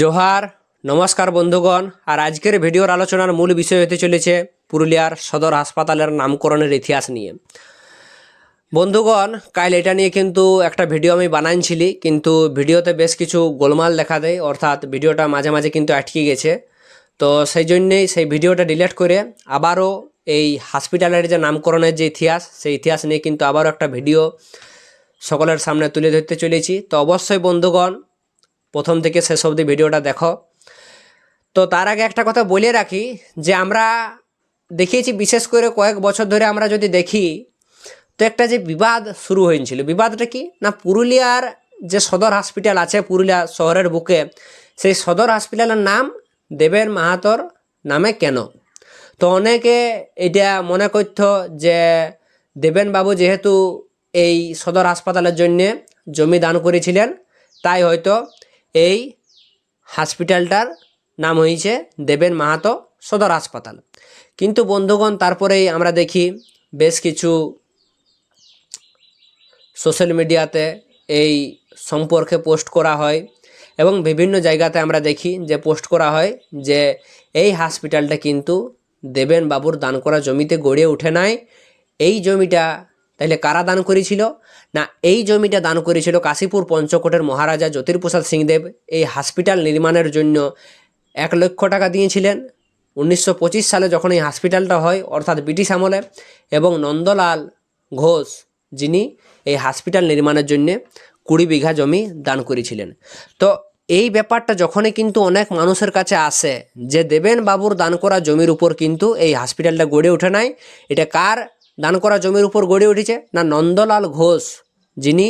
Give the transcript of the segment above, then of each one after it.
জোহার, নমস্কার বন্ধুগণ। আর আজকের ভিডিওর আলোচনার মূল বিষয় হতে চলেছে পুরুলিয়ার সদর হাসপাতালের নামকরণের ইতিহাস নিয়ে। বন্ধুগণ, কাল এটা নিয়ে কিন্তু একটা ভিডিও আমি বানাইছিলি, কিন্তু ভিডিওতে বেশ কিছু গোলমাল দেখা দেয়, অর্থাৎ ভিডিওটা মাঝে মাঝে কিন্তু আটকে গেছে। তো সেই জন্যেই সেই ভিডিওটা ডিলিট করে আবারও এই হসপিটালের যে নামকরণের যে ইতিহাস, সেই ইতিহাস নিয়ে কিন্তু আবারও একটা ভিডিও সকলের সামনে তুলে ধরতে চলেছি। তো অবশ্যই বন্ধুগণ প্রথম থেকে শেষ অবধি ভিডিওটা দেখো। তো তার আগে একটা কথা বলে রাখি যে আমরা দেখিয়েছি, বিশেষ করে কয়েক বছর ধরে আমরা যদি দেখি, তো একটা যে বিবাদ শুরু হয়েছিল, বিবাদটা কি? না, পুরুলিয়ার যে সদর হসপিটাল আছে, পুরুলিয়া শহরের বুকে, সেই সদর হসপিটালের নাম দেবেন মাহাতর নামে কেন? তো অনেকে এটা মনে করত যে দেবেন বাবু যেহেতু এই সদর হাসপাতালের জন্যে জমি দান করেছিলেন, তাই হয়তো এই হসপিটালটার নাম হয়েছে দেবেন মাহাতো সদর হাসপাতাল। কিন্তু বন্ধুগণ, তারপরেই আমরা দেখি বেশ কিছু সোশ্যাল মিডিয়াতে এই সম্পর্কে পোস্ট করা হয় এবং বিভিন্ন জায়গাতে আমরা দেখি যে পোস্ট করা হয় যে এই হসপিটালটা কিন্তু দেবেন বাবুর দান করা জমিতে গড়ে ওঠে নাই। এই জমিটা তাহলে কারা দান করেছিল? না, এই জমিটা দান করেছিল কাশীপুর পঞ্চকোটের মহারাজা জ্যোতির্প্রসাদ সিংদেব। এই হসপিটাল নির্মাণের জন্য এক লক্ষ টাকা দিয়েছিলেন। উনিশশো পঁচিশ সালে যখন এই হসপিটালটা হয়, অর্থাৎ ব্রিটিশ আমলে, এবং নন্দলাল ঘোষ যিনি এই হসপিটাল নির্মাণের জন্যে কুড়ি বিঘা জমি দান করেছিলেন। তো এই ব্যাপারটা যখনই কিন্তু অনেক মানুষের কাছে আসে যে দেবেন বাবুর দান করা জমির উপর কিন্তু এই হসপিটালটা গড়ে ওঠে নাই, এটা কার দান করা জমির উপর গড়ে উঠেছে। না নন্দলাল ঘোষ যিনি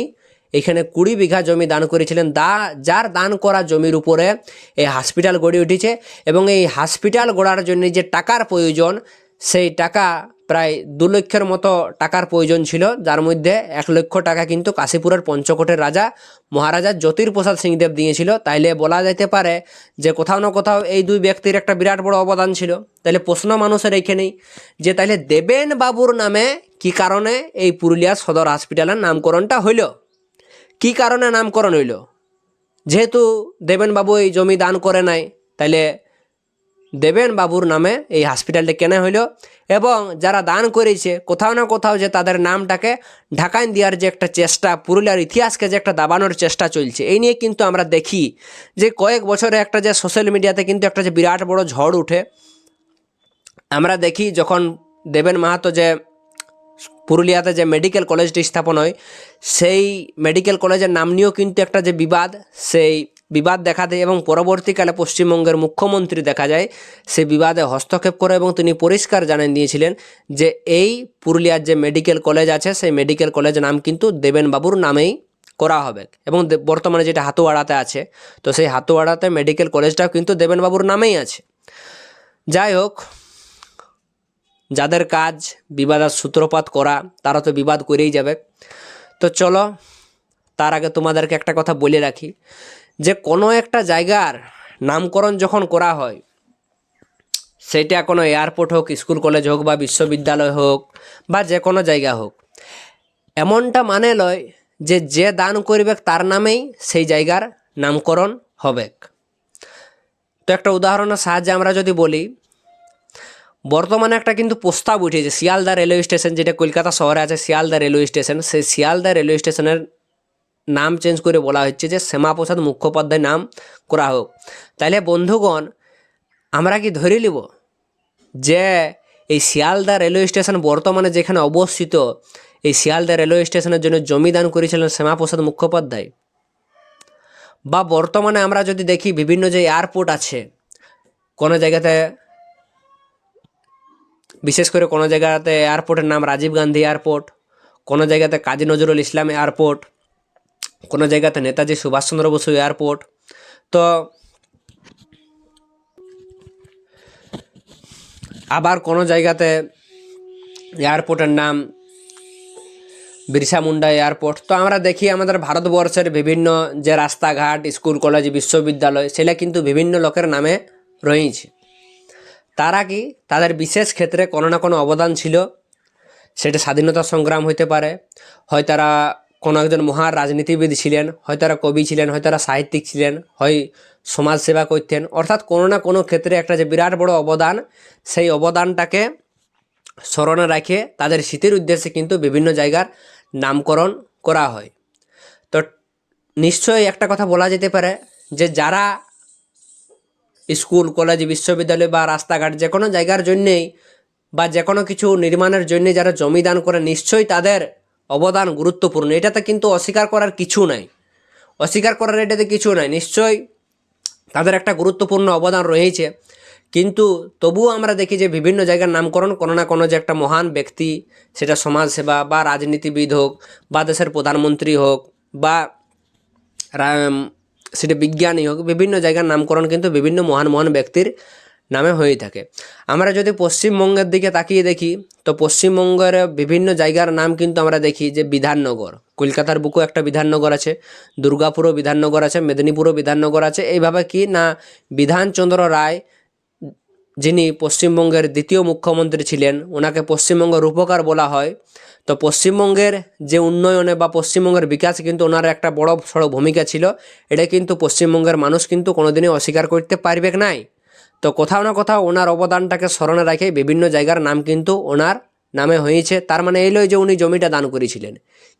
এখানে কুড়ি বিঘা জমি দান করেছিলেন, দা, যার দান করা জমির উপরে এই হসপিটাল গড়ে উঠেছে এবং এই হসপিটাল গড়ার জন্য যে টাকার প্রয়োজন সেই টাকা প্রায় দু লক্ষের মতো টাকার প্রয়োজন ছিল, যার মধ্যে এক লক্ষ টাকা কিন্তু কাশীপুরের পঞ্চকোটের রাজা মহারাজা জ্যোতির্প্রসাদ সিংদেব দিয়েছিল। তাইলে বলা যেতে পারে যে কোথাও না কোথাও এই দুই ব্যক্তির একটা বিরাট বড় অবদান ছিল। তাইলে প্রশ্ন মানুষের এইখানেই যে তাইলে দেবেন বাবুর নামে কি কারণে এই পুরুলিয়া সদর হসপিটালের নামকরণটা হইল? কি কারণে নামকরণ হইল? যেহেতু দেবেন বাবু এই জমি দান করে নাই, তাইলে দেবেন বাবুর নামে এই হসপিটালটি কেনা হইল এবং যারা দান করেছে, কোথাও না কোথাও যে তাদের নামটাকে ঢাকাইন দেওয়ার যে একটা চেষ্টা, পুরুলিয়ার ইতিহাসকে যে একটা দাবানোর চেষ্টা চলছে, এই নিয়ে কিন্তু আমরা দেখি যে কয়েক বছরে একটা যে সোশ্যাল মিডিয়াতে কিন্তু একটা যে বিরাট বড় ঝড় উঠে। আমরা দেখি যখন দেবেন মাহাতো যে পুরুলিয়াতে যে মেডিকেল কলেজটি স্থাপন হয়, সেই মেডিকেল কলেজের নাম নিয়েও কিন্তু একটা যে বিবাদ, সেই বিবাদ দেখা দেয় এবং পরবর্তীকালে পশ্চিমবঙ্গের মুখ্যমন্ত্রী দেখা যায়, সে বিবাদে হস্তক্ষেপ করে এবং তিনি পরিষ্কার জানিয়ে দিয়েছিলেন যে এই পুরুলিয়ার যে মেডিকেল কলেজ আছে, সেই মেডিকেল কলেজ নাম কিন্তু দেবেনবাবুর নামেই করা হবে এবং বর্তমানে যেটা হাতুয়াড়াতে আছে, তো সেই হাতুয়াড়াতে মেডিকেল কলেজটাও কিন্তু দেবেনবাবুর নামেই আছে। যাই হোক, যাদের কাজ বিবাদের সূত্রপাত করা, তারা তো বিবাদ করেই যাবে। তো চলো, তার আগে তোমাদেরকে একটা কথা বলে রাখি। যে কোনো একটা জায়গার নামকরণ যখন করা হয়, সেটা কোনো এয়ারপোর্ট হোক, স্কুল কলেজ হোক বা বিশ্ববিদ্যালয় হোক বা যে কোনো জায়গা হোক, এমনটা মানে লয় যে যে দান করবে তার নামেই সেই জায়গার নামকরণ হবে তো একটা উদাহরণের সাহায্যে আমরা যদি বলি, বর্তমানে একটা কিন্তু প্রস্তাব উঠেছে, শিয়ালদা রেলওয়ে স্টেশন যেটা কলকাতা শহরে আছে, শিয়ালদা রেলওয়ে স্টেশন, সেই শিয়ালদা রেলওয়ে স্টেশনের নাম চেঞ্জ করে বলা হচ্ছে যে শ্যামাপ্রসাদ মুখোপাধ্যায় নাম করা হোক। তাহলে বন্ধুগণ, আমরা কি ধরে নিব যে এই শিয়ালদা রেলওয়ে স্টেশন বর্তমানে যেখানে অবস্থিত, এই শিয়ালদা রেলওয়ে স্টেশনের জন্য জমি দান করেছিলেন শ্যামাপ্রসাদ মুখোপাধ্যায়? বা বর্তমানে আমরা যদি দেখি বিভিন্ন যে এয়ারপোর্ট আছে, কোনো জায়গাতে, বিশেষ করে কোনো জায়গাতে এয়ারপোর্টের নাম রাজীব গান্ধী এয়ারপোর্ট কোনো জায়গাতে কাজী নজরুল ইসলাম এয়ারপোর্ট কোনো জায়গাতে নেতাজি সুভাষচন্দ্র বসু এয়ারপোর্ট। তো আবার কোনো জায়গাতে এয়ারপোর্টের নাম বিরসা মুন্ডা এয়ারপোর্ট। তো আমরা দেখি আমাদের ভারতবর্ষের বিভিন্ন যে রাস্তাঘাট, স্কুল, কলেজ, বিশ্ববিদ্যালয়, সেটা কিন্তু বিভিন্ন লোকের নামে রয়েছে। তারা কি তাদের বিশেষ ক্ষেত্রে কোনো না কোনো অবদান ছিল? সেটা স্বাধীনতা সংগ্রাম হইতে পারে, হয় তারা কোনো একজন মহান রাজনীতিবিদ ছিলেন, হয়তো তারা কবি ছিলেন, হয়তো তারা সাহিত্যিক ছিলেন, হয় সমাজসেবা করতেন, অর্থাৎ কোনো না কোনো ক্ষেত্রে একটা যে বিরাট বড় অবদান, সেই অবদানটাকে স্মরণে রাখে তাদের স্মৃতির উদ্দেশ্যে কিন্তু বিভিন্ন জায়গার নামকরণ করা হয়। তো নিশ্চয়ই একটা কথা বলা যেতে পারে যে যারা স্কুল, কলেজ, বিশ্ববিদ্যালয় বা রাস্তাঘাট যে কোনো জায়গার জন্যেই বা যে কোনো কিছু নির্মাণের জন্য যারা জমি দান করে, নিশ্চয়ই তাদের অবদান গুরুত্বপূর্ণ। এটাতে কিন্তু অস্বীকার করার কিছু নাই। অস্বীকার করার এটাতে কিছু নাই। নিশ্চয়ই তাদের একটা গুরুত্বপূর্ণ অবদান রয়েছে কিন্তু তবুও আমরা দেখি যে বিভিন্ন জায়গার নামকরণ কোনো না কোনো যে একটা মহান ব্যক্তি, সেটা সমাজসেবা বা রাজনীতিবিদ হোক বা দেশের প্রধানমন্ত্রী হোক বা সেটা বিজ্ঞানী হোক, বিভিন্ন জায়গার নামকরণ কিন্তু বিভিন্ন মহান মহান ব্যক্তির নামে হয়ে থাকে। আমরা যদি পশ্চিমবঙ্গের দিকে তাকিয়ে দেখি, তো পশ্চিমবঙ্গের বিভিন্ন জায়গার নাম কিন্তু আমরা দেখি যে বিধাননগর। কলকাতার বুকেও একটা বিধাননগর আছে, দুর্গাপুরও বিধাননগর আছে, মেদিনীপুরও বিধাননগর আছে। এইভাবে কি না বিধানচন্দ্র রায় যিনি পশ্চিমবঙ্গের দ্বিতীয় মুখ্যমন্ত্রী ছিলেন, ওনাকে পশ্চিমবঙ্গের রূপকার বলা হয়। তো পশ্চিমবঙ্গের যে উন্নয়নে বা পশ্চিমবঙ্গের বিকাশে কিন্তু ওনার একটা বড় সড়ো ভূমিকা ছিল, এটা কিন্তু পশ্চিমবঙ্গের মানুষ কিন্তু কোনোদিনই অস্বীকার করতে পারবে নাই। তো কোথাও না কোথাও ওনার অবদানটাকে স্মরণে রেখে বিভিন্ন জায়গার নাম কিন্তু ওনার নামে হয়েছে। তার মানে এই লয় যে উনি জমিটা দান করেছিলেন।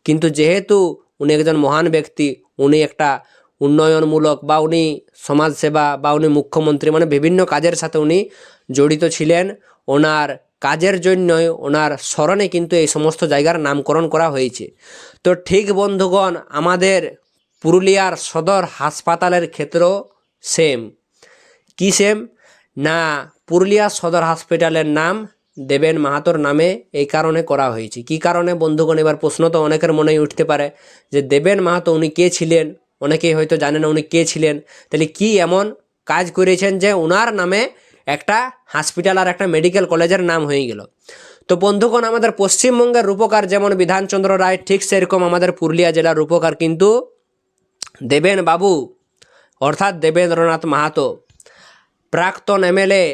কিন্তু যেহেতু উনি একজন মহান ব্যক্তি, উনি একটা উন্নয়নমূলক বা উনি সমাজসেবা বা উনি মুখ্যমন্ত্রী মানে বিভিন্ন কাজের সাথে উনি জড়িত ছিলেন, ওনার কাজের জন্যই ওনার স্মরণে কিন্তু এই সমস্ত জায়গার নামকরণ করা হয়েছে। তো ঠিক বন্ধুগণ, আমাদের পুরুলিয়ার সদর হাসপাতালের ক্ষেত্রেও সেম কী সেম না, পুরুলিয়া সদর হসপিটালের নাম দেবেন মাহাতোর নামে এই কারণে করা হয়েছে। কি কারণে? বন্ধুগণ, এবার প্রশ্ন তো অনেকের মনেই উঠতে পারে যে দেবেন মাহাতো উনি কে ছিলেন? অনেকেই হয়তো জানে না উনি কে ছিলেন। তাহলে কি এমন কাজ করেছেন যে ওনার নামে একটা হসপিটাল আর একটা মেডিকেল কলেজের নাম হয়ে গেল? তো বন্ধুগণ, আমাদের পশ্চিমবঙ্গের রূপকার যেমন বিধানচন্দ্র রায়, ঠিক সেরকম আমাদের পুরুলিয়া জেলার রূপকার কিন্তু দেবেন বাবু, অর্থাৎ দেবেন্দ্রনাথ মাহাতো। প্রাক্তন এমএলএ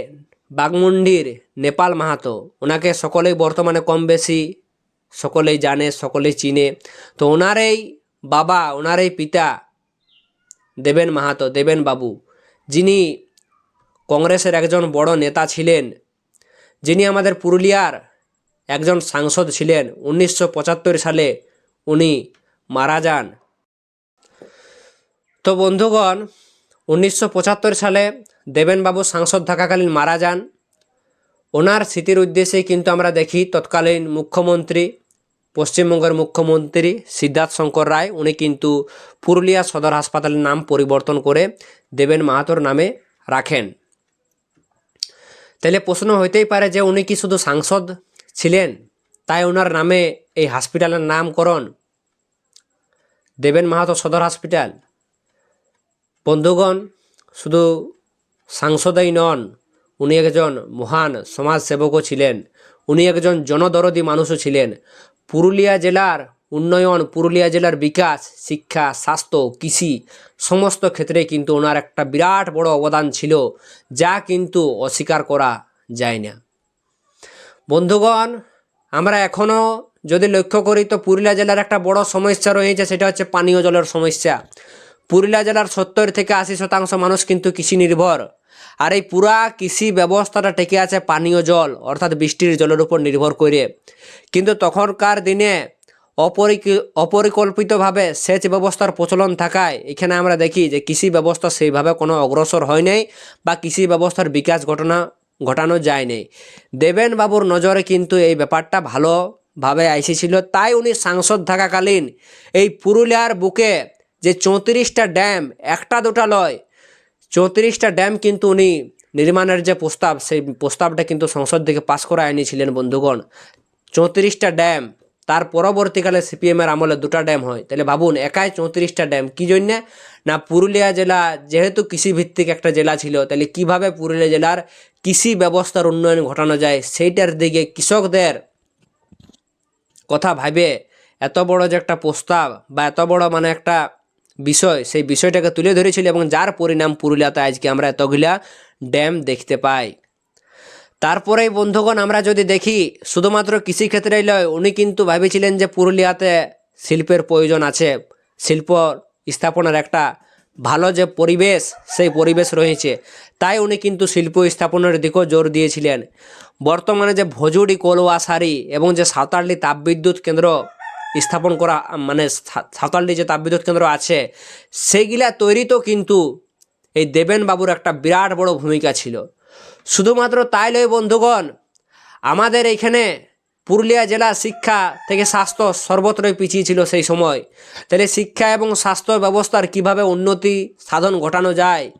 বাগমুন্ডির নেপাল মাহাতো। ওনাকে সকলেই বর্তমানে কম বেশি সকলেই জানে, সকলেই চিনে। তো ওনার এই বাবা ওনার এই পিতা দেবেন মাহাতো, দেবেন বাবু। যিনি কংগ্রেসের একজন বড় নেতা ছিলেন, যিনি আমাদের পুরুলিয়ার একজন সাংসদ ছিলেন, উনিশশো পঁচাত্তর সালে উনি মারা যান। তো বন্ধুগণ উনিশশো পঁচাত্তর সালে দেবেনবাবু সাংসদ থাকাকালীন মারা যান। ওনার স্মৃতির উদ্দেশ্যে কিন্তু আমরা দেখি তৎকালীন মুখ্যমন্ত্রী, পশ্চিমবঙ্গের মুখ্যমন্ত্রী সিদ্ধার্থ শঙ্কর রায়, উনি কিন্তু পুরুলিয়া সদর হাসপাতালের নাম পরিবর্তন করে দেবেন মাহাতোর নামে রাখেন। তাহলে প্রশ্ন হইতেই পারে যে উনি কি শুধু সাংসদ ছিলেন? তাই ওনার নামে এই হসপিটালের নামকরণ দেবেন মাহাতো সদর হসপিটাল বন্ধুগণ, শুধু সাংসদই নন, উনি একজন মহান সমাজসেবকও ছিলেন, উনি একজন জনদরদি মানুষও ছিলেন। পুরুলিয়া জেলার উন্নয়ন, পুরুলিয়া জেলার বিকাশ, শিক্ষা, স্বাস্থ্য, কৃষি সমস্ত ক্ষেত্রে কিন্তু ওনার একটা বিরাট বড় অবদান ছিল, যা কিন্তু অস্বীকার করা যায় না। বন্ধুগণ, আমরা এখনও যদি লক্ষ্য করি তো পুরুলিয়া জেলার একটা বড় সমস্যা রয়েছে, সেটা হচ্ছে পানীয় জলের সমস্যা। পুরুলিয়া জেলার সত্তর থেকে আশি শতাংশ মানুষ কিন্তু কৃষি নির্ভর। আর এই পুরা কৃষি ব্যবস্থাটা টেকে আছে পানীয় জল, অর্থাৎ বৃষ্টির জলের উপর নির্ভর করে। কিন্তু তখনকার দিনে অপরিক, অপরিকল্পিতভাবে সেচ ব্যবস্থার প্রচলন থাকায় এখানে আমরা দেখি যে কৃষি ব্যবস্থা সেইভাবে কোনো অগ্রসর হয় নাই বা কৃষি ব্যবস্থার বিকাশ ঘটনা, ঘটানো যায়নি দেবেন বাবুর নজরে কিন্তু এই ব্যাপারটা ভালোভাবে এসেছিল তাই উনি সাংসদ থাকাকালীন এই পুরুলিয়ার বুকে যে চৌত্রিশটা ড্যাম, একটা দুটা লয়। চৌত্রিশটা ড্যাম কিন্তু উনি নির্মাণের যে প্রস্তাব, সেই প্রস্তাবটা কিন্তু সংসদ থেকে পাশ করা এনেছিলেন বন্ধুগণ। চৌত্রিশটা ড্যাম, তার পরবর্তীকালে সিপিএমের আমলে দুটা ড্যাম হয়। তাহলে ভাবুন, একাই চৌত্রিশটা ড্যাম, কী জন্যে? না পুরুলিয়া জেলা যেহেতু কৃষিভিত্তিক একটা জেলা ছিল, তাহলে কীভাবে পুরুলিয়া জেলার কৃষি ব্যবস্থার উন্নয়ন ঘটানো যায়, সেইটার দিকে কৃষকদের কথা ভাবে এত বড় যে একটা প্রস্তাব বা এত বড় মানে একটা বিষয়, সেই বিষয়টাকে তুলে ধরেছিল এবং যার পরিণাম পুরুলিয়াতে আজকে আমরা এতগুলা ড্যাম দেখতে পাই। তারপরেই বন্ধুগণ আমরা যদি দেখি, শুধুমাত্র কৃষিক্ষেত্রেই নয় উনি কিন্তু ভেবেছিলেন যে পুরুলিয়াতে শিল্পের প্রয়োজন আছে। শিল্প স্থাপনের একটা ভালো যে পরিবেশ, সেই পরিবেশ রয়েছে। তাই উনি কিন্তু শিল্প স্থাপনের দিকেও জোর দিয়েছিলেন। বর্তমানে যে ভজুডি কোলওয়াসারি এবং যে সাঁওতালি তাপবিদ্যুৎ কেন্দ্র স্থাপন করা মানে সা- যে তাপবিদ্যুৎ কেন্দ্র আছে সেইগুলা তৈরিতেও কিন্তু এই দেবেন বাবুর একটা বিরাট বড় ভূমিকা ছিল। শুধুমাত্র তাই নয় বন্ধুগণ, আমাদের এইখানে পুরুলিয়া জেলা শিক্ষা থেকে স্বাস্থ্য সর্বত্রই পিছিয়ে ছিল সেই সময়। তাহলে শিক্ষা এবং স্বাস্থ্য ব্যবস্থার কীভাবে উন্নতি সাধন ঘটানো যায়,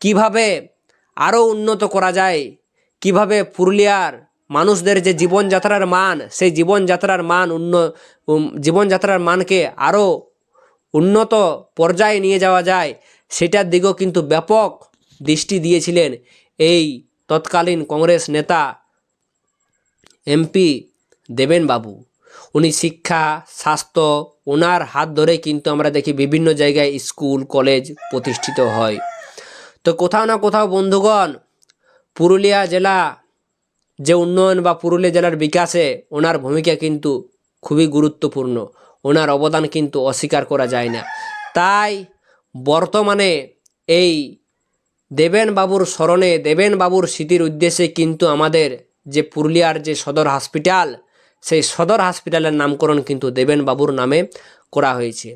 কীভাবে আরও উন্নত করা যায়, কীভাবে পুরুলিয়ার মানুষদের যে জীবনযাত্রার মান, সেই জীবনযাত্রার মান উন্ন জীবনযাত্রার মানকে আরও উন্নত পর্যায়ে নিয়ে যাওয়া যায়, সেটার দিকেও কিন্তু ব্যাপক দৃষ্টি দিয়েছিলেন এই তৎকালীন কংগ্রেস নেতা এমপি দেবেন বাবু উনি শিক্ষা, স্বাস্থ্য, ওনার হাত ধরে কিন্তু আমরা দেখি বিভিন্ন জায়গায় স্কুল, কলেজ প্রতিষ্ঠিত হয়। তো কোথাও না কোথাও বন্ধুগণ, পুরুলিয়া জেলা যে উন্নয়ন বা পুরুলিয়া জেলার বিকাশে ওনার ভূমিকা কিন্তু খুবই গুরুত্বপূর্ণ। ওনার অবদান কিন্তু অস্বীকার করা যায় না। তাই বর্তমানে এই দেবেন বাবুর স্মরণে দেবেন বাবুর স্মৃতির উদ্দেশ্যে কিন্তু আমাদের যে পুরুলিয়ার যে সদর হসপিটাল সেই সদর হসপিটালের নামকরণ কিন্তু দেবেন বাবুর নামে করা হয়েছে।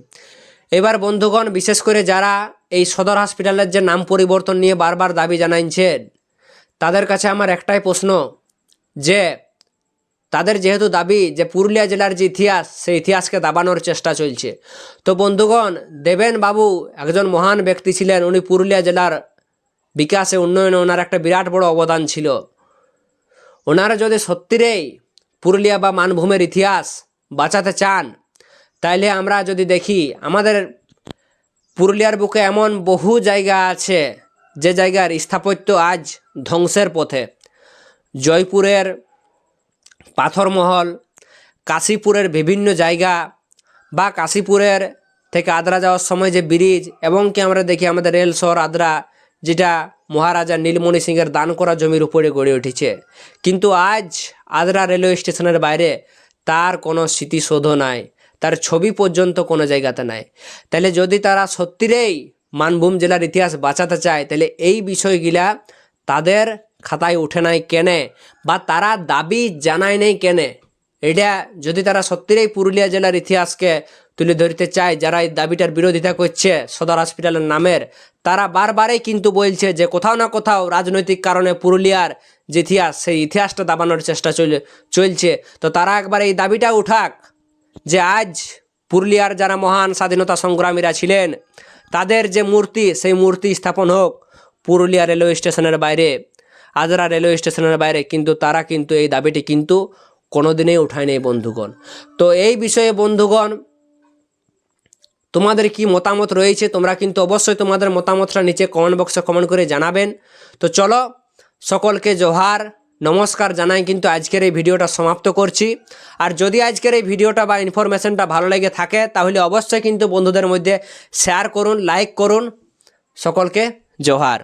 এবার বন্ধুগণ, বিশেষ করে যারা এই সদর হসপিটালের যে নাম পরিবর্তন নিয়ে বারবার দাবি জানাইছেন, তাদের কাছে আমার একটাই প্রশ্ন যে তাদের যেহেতু দাবি যে পুরুলিয়া জেলার যে ইতিহাস, সেই ইতিহাসকে দাবানোর চেষ্টা চলছে। তো বন্ধুগণ, দেবেন বাবু একজন মহান ব্যক্তি ছিলেন। উনি পুরুলিয়া জেলার বিকাশে উন্নয়নে ওনার একটা বিরাট বড় অবদান ছিল। ওনারা যদি সত্যিরেই পুরুলিয়া বা মানভূমের ইতিহাস বাঁচাতে চান, তাইলে আমরা যদি দেখি, আমাদের পুরুলিয়ার বুকে এমন বহু জায়গা আছে, যে জায়গার স্থাপত্য আজ ধ্বংসের পথে। জয়পুরের পাথরমহল, কাশীপুরের বিভিন্ন জায়গা বা কাশীপুরের থেকে আদ্রা যাওয়ার সময় যে ব্রিজ এবং কি আমরা দেখি আমাদের রেল শহর আদ্রা, যেটা মহারাজা নীলমণি সিংয়ের দান করা জমির উপরে গড়ে উঠেছে। কিন্তু আজ আদ্রা রেলওয়ে স্টেশনের বাইরে তার কোনো স্মৃতিসৌধ নাই, তার ছবি পর্যন্ত কোনো জায়গাতে নাই। তাহলে যদি তারা সত্যিরেই মানভূম জেলার ইতিহাস বাঁচাতে চায়, তাহলে এই বিষয়গুলা তাদের খাতায় উঠে নাই কেনে, বা তারা দাবি জানায় নেই কেনে। এটা যদি তারা সত্যিই পুরুলিয়া জেলার ইতিহাসকে তুলে ধরতে চায়, যারা এই দাবিটার বিরোধিতা করছে সদর হসপিটালের নামের, তারা বারবারই কিন্তু বলছে যে কোথাও না কোথাও রাজনৈতিক কারণে পুরুলিয়ার যে ইতিহাস, সেই ইতিহাসটা দাবানোর চেষ্টা চলে, চলছে। তো তারা একবার এই দাবিটা উঠাক যে আজ পুরুলিয়ার যারা মহান স্বাধীনতা সংগ্রামীরা ছিলেন, তাদের যে মূর্তি, সেই মূর্তি স্থাপন হোক পুরুলিয়া রেলওয়ে স্টেশনের বাইরে। আজরা রেলওয়ে স্টেশনের বাইরে, কিন্তু তারা কিন্তু এই দাবিটি কিন্তু কোনোদিনই উঠায়নি বন্ধুগণ। তো এই বিষয়ে বন্ধুগণ, তোমাদের কি মতামত রয়েছে? তোমরা কিন্তু অবশ্যই তোমাদের মতামতটা নিচে কমেন্ট বক্সে কমেন্ট করে জানাবেন। তো চলো, সকলকে জোহার, নমস্কার জানাই কিন্তু আজকের এই ভিডিওটা সমাপ্ত করছি। আর যদি আজকের এই ভিডিওটা বা ইনফরমেশনটা ভালো লেগে থাকে, তাহলে অবশ্যই কিন্তু বন্ধুদের মধ্যে শেয়ার করুন লাইক করুন। সকলকে জোহার।